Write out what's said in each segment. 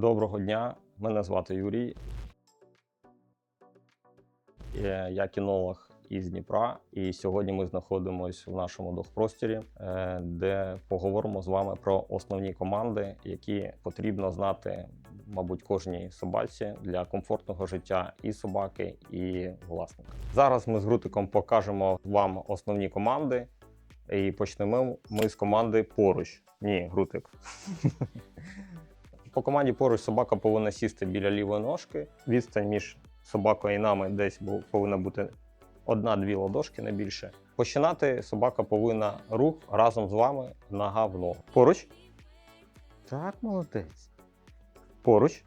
Доброго дня, мене звати Юрій. Е, Я кінолог із Дніпра, і сьогодні ми знаходимося в нашому дохпростірі, е, де поговоримо з вами про основні команди, які потрібно знати, мабуть, кожній собаці для комфортного життя і собаки, і власника. Зараз ми з Грутиком покажемо вам основні команди, і почнемо ми з команди поруч. Ні, Грутик. По команді поруч собака повинна сісти біля лівої ножки. Відстань між собакою і нами десь повинна бути одна-дві ладошки не більше. Починати собака повинна рух разом з вами нога в ногу. Поруч. Так, молодець. Поруч.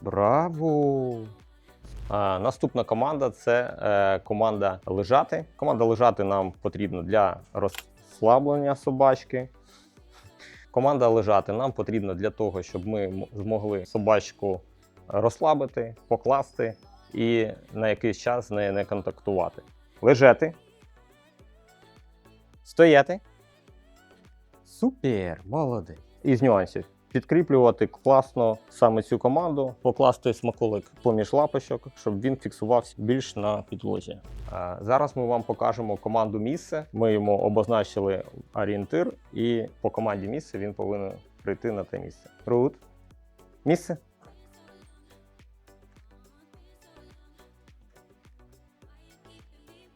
Браво! А, наступна команда це е, команда лежати. Команда лежати нам потрібна для розслаблення собачки. Команда лежати нам потрібна для того, щоб ми змогли собачку розслабити, покласти і на якийсь час з нею не контактувати. Лежати. Стояти. Супер, молодець. Із нюансів. Підкріплювати класно саме цю команду, покласти смаколик поміж лапочок, щоб він фіксувався більш на підлозі. Зараз ми вам покажемо команду місце. Ми йому обозначили орієнтир, і по команді місце він повинен прийти на те місце. Рут. Місце.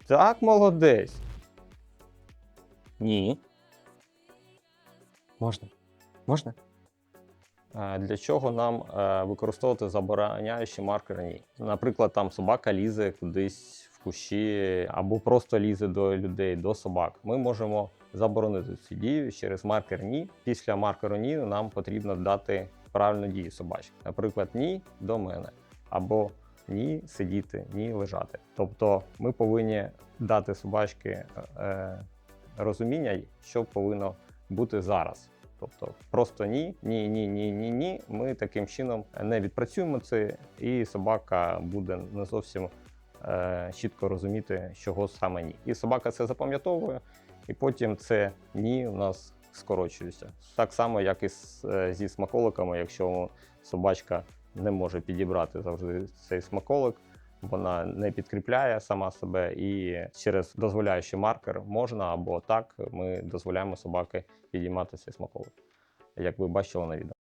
Так, молодець. Ні. Можна. Можна? Е, Для чого нам е, використовувати забороняючі маркерні? Наприклад, там собака лізе кудись в кущі або просто лізе до людей, до собак. Ми можемо заборонити цю дію через маркер ні. Після маркеру ні нам потрібно дати правильну дію собачки. Наприклад, ні до мене або ні сидіти, ні лежати. Тобто ми повинні дати собачки е, розуміння, що повинно бути зараз. Тобто просто ні, ні, ні, ні, ні, ні. Ми таким чином не відпрацюємо це, і собака буде не зовсім е, чітко розуміти, чого саме ні. І собака це запам'ятовує, і потім це ні у нас скорочується. Так само, як і з, е, зі смаколиками, якщо собачка не може підібрати завжди цей смаколик. Вона не підкріпляє сама себе, і через дозволяючий маркер можна або так ми дозволяємо собаки підійматися смаково, як ви бачили на відео.